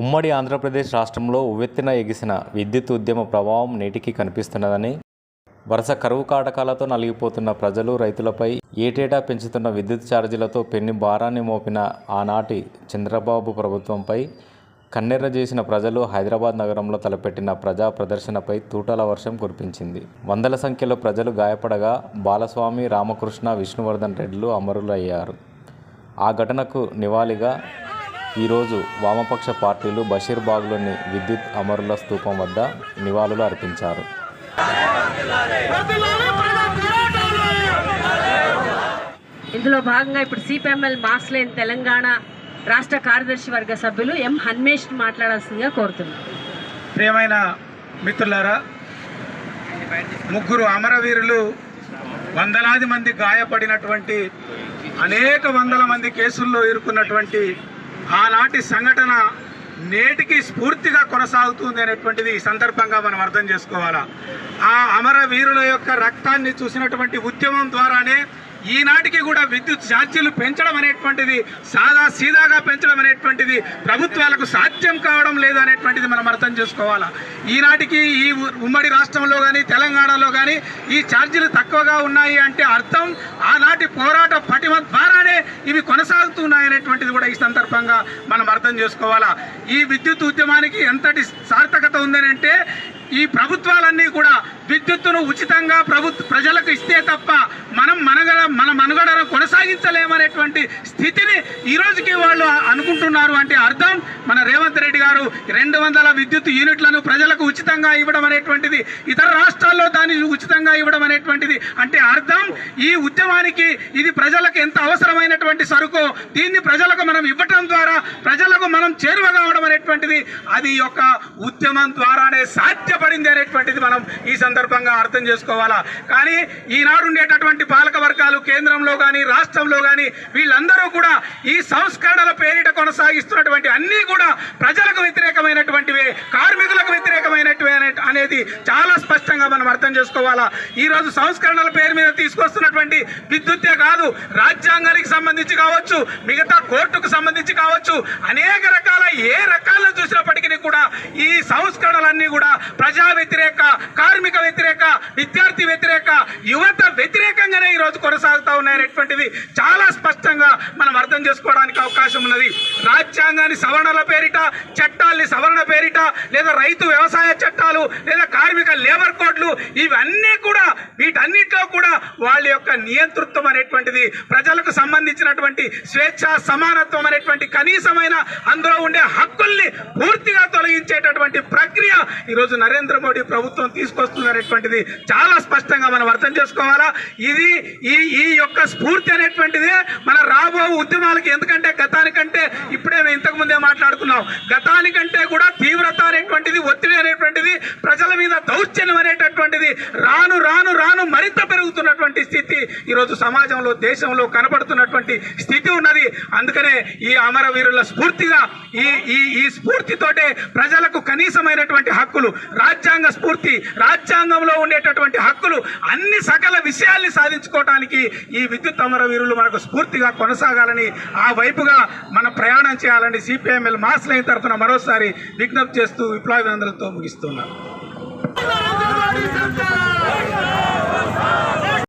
ఉమ్మడి ఆంధ్రప్రదేశ్ రాష్ట్రంలో ఉవ్వెత్తిన ఎగిసిన విద్యుత్ ఉద్యమ ప్రభావం నేటికి కనిపిస్తున్నదని వరుస కరువు కాటకాలతో నలిగిపోతున్న ప్రజలు రైతులపై ఏటేటా పెంచుతున్న విద్యుత్ ఛార్జీలతో పెన్ని భారాన్ని మోపిన ఆనాటి చంద్రబాబు ప్రభుత్వంపై కన్నెర్ర చేసిన ప్రజలు హైదరాబాద్ నగరంలో తలపెట్టిన ప్రజా ప్రదర్శనపై తూటాల వర్షం కురిపించింది. వందల సంఖ్యలో ప్రజలు గాయపడగా బాలస్వామి రామకృష్ణ విష్ణువర్ధన్ రెడ్లు అమరులయ్యారు. ఆ ఘటనకు నివాళిగా ఈరోజు వామపక్ష పార్టీలు బషీర్బాగ్లోని విద్యుత్ అమరుల స్తూపం వద్ద నివాళులు అర్పించారు. ఇందులో భాగంగా ఇప్పుడు సిపిఎంఎల్ మాస్ లేన్ తెలంగాణ రాష్ట్ర కార్యదర్శి వర్గ సభ్యులు ఎం హన్మేష్ మాట్లాడాల్సిందిగా కోరుతున్నాను ప్రియమైన మిత్రులారా ముగ్గురు అమరవీరులు వందలాది మంది గాయపడినటువంటి అనేక వందల మంది కేసుల్లో ఇరుక్కున్నటువంటి ఆనాటి సంఘటన నేటికి స్ఫూర్తిగా కొనసాగుతుంది అనేటువంటిది ఈ సందర్భంగా మనం అర్థం చేసుకోవాలా. ఆ అమరవీరుల యొక్క రక్తాన్ని చూసినటువంటి ఉద్యమం ద్వారానే ఈనాటికి కూడా విద్యుత్ ఛార్జీలు పెంచడం అనేటువంటిది సాదా సీదాగా పెంచడం అనేటువంటిది ప్రభుత్వాలకు సాధ్యం కావడం లేదు అనేటువంటిది మనం అర్థం చేసుకోవాలా? ఈనాటికి ఈ ఉ- ఉమ్మడి రాష్ట్రంలో కానీ తెలంగాణలో కానీ ఈ ఛార్జీలు తక్కువగా ఉన్నాయి అంటే అర్థం ఆనాటి పోరాట పటిమ ద్వారానే ఇవి కొనసాగుతున్నాయి అనేటువంటిది కూడా ఈ సందర్భంగా మనం అర్థం చేసుకోవాలా? ఈ విద్యుత్ ఉద్యమానికి ఎంతటి సార్థకత ఉందని అంటే ఈ ప్రభుత్వాలన్నీ కూడా విద్యుత్తును ఉచితంగా ప్రభుత్వ ప్రజలకు ఇస్తే తప్ప మనం మనగడ మన మనుగడను కొనసాగించలేమనేటువంటి స్థితిని ఈ రోజుకి వాళ్ళు అనుకుంటున్నారు అంటే అర్థం? మన రేవంత్ రెడ్డి గారు రెండు వందల విద్యుత్ యూనిట్లను ప్రజలకు ఉచితంగా ఇవ్వడం అనేటువంటిది ఇతర రాష్ట్రాల్లో దాన్ని ఉచితంగా ఇవ్వడం అనేటువంటిది అంటే అర్థం? ఈ ఉద్యమానికి ఇది ప్రజలకు ఎంత అవసరమైనటువంటి సరుకు దీన్ని ప్రజలకు మనం ఇవ్వటం ద్వారా ప్రజలకు మనం చేరువగావడం అనేటువంటిది అది యొక్క ఉద్యమం ద్వారానే సాధ్యపడింది అనేటువంటిది మనం ఈ సందర్భంగా అర్థం చేసుకోవాలా. కానీ ఈనాడు ఉండేటటువంటి పాలక వర్గాలు కేంద్రంలో కానీ రాష్ట్రంలో కానీ వీళ్ళందరూ కూడా ఈ సంస్కరణల పేరిట కొనసాగిస్తున్నటువంటి అన్నీ కూడా ప్రజలకు స్పష్టంగా మనం అర్థం చేసుకోవాలా? ఈ రోజు సంస్కరణల పేరు మీద తీసుకొస్తున్నటువంటి విద్యుత్తే కాదు రాజ్యాంగానికి సంబంధించి కావచ్చు మిగతా కోర్టుకు సంబంధించి కావచ్చు అనేక రకాల ఏ రకాలను చూసినప్పటికీ కూడా ఈ సంస్కరణలన్నీ కూడా ప్రజా వ్యతిరేక కార్మిక వ్యతిరేక విద్యార్థి వ్యతిరేక యువత వ్యతిరేకంగానే ఈరోజు కొనసాగుతూ కొనసాగుతా ఉన్నాయనేటువంటిది చాలా స్పష్టంగా మనం అర్థం చేసుకోవడానికి అవకాశం ఉన్నది. రాజ్యాంగాన్ని సవరణల పేరిట చట్టాల్ని సవరణ పేరిట లేదా రైతు వ్యవసాయ చట్టాలు లేదా కార్మిక లేబర్ కోడ్లు ఇవన్నీ కూడా వీటన్నిటిలో కూడా వాళ్ళ యొక్క నియంతృత్వం అనేటువంటిది ప్రజలకు సంబంధించినటువంటి స్వేచ్ఛ సమానత్వం అనేటువంటి కనీసమైన అందులో ఉండే హక్కుల్ని పూర్తిగా తొలగించేటటువంటి ప్రక్రియ ఈరోజు నరేంద్ర మోడీ ప్రభుత్వం తీసుకొస్తుంది చాలా స్పష్టంగా మనం అర్థం చేసుకోవాలా. ఇది ఈ ఈ యొక్క స్ఫూర్తి అనేటువంటిది మన రాబో ఉద్యమాలకి. ఎందుకంటే గతానికంటే ఇప్పుడే మేము ఇంతకు ముందే మాట్లాడుకున్నాం. గతానికంటే కూడా తీవ్రత అనేటువంటిది ఒత్తిడి అనేటువంటి ప్రజల మీద దౌర్జన్యం అనేటటువంటిది రాను రాను రాను మరింత పెరుగుతున్నటువంటి స్థితి ఈరోజు సమాజంలో దేశంలో కనబడుతున్నటువంటి స్థితి ఉన్నది. అందుకనే ఈ అమరవీరుల స్ఫూర్తిగా ఈ ఈ ఈ స్ఫూర్తితోటే ప్రజల కనీసమైనటువంటి హక్కులు రాజ్యాంగ స్ఫూర్తి రాజ్యాంగంలో ఉండేటటువంటి హక్కులు అన్ని సకల విషయాల్ని సాధించుకోవటానికి ఈ విద్యుత్ అమర వీరులు మనకు స్ఫూర్తిగా కొనసాగాలని ఆ వైపుగా మనం ప్రయాణం చేయాలని సిపిఎంఎల్ మాస్ లైన్ తరఫున మరోసారి విజ్ఞప్తి చేస్తూ విప్లవాభినందనలతో ముగిస్తున్నారు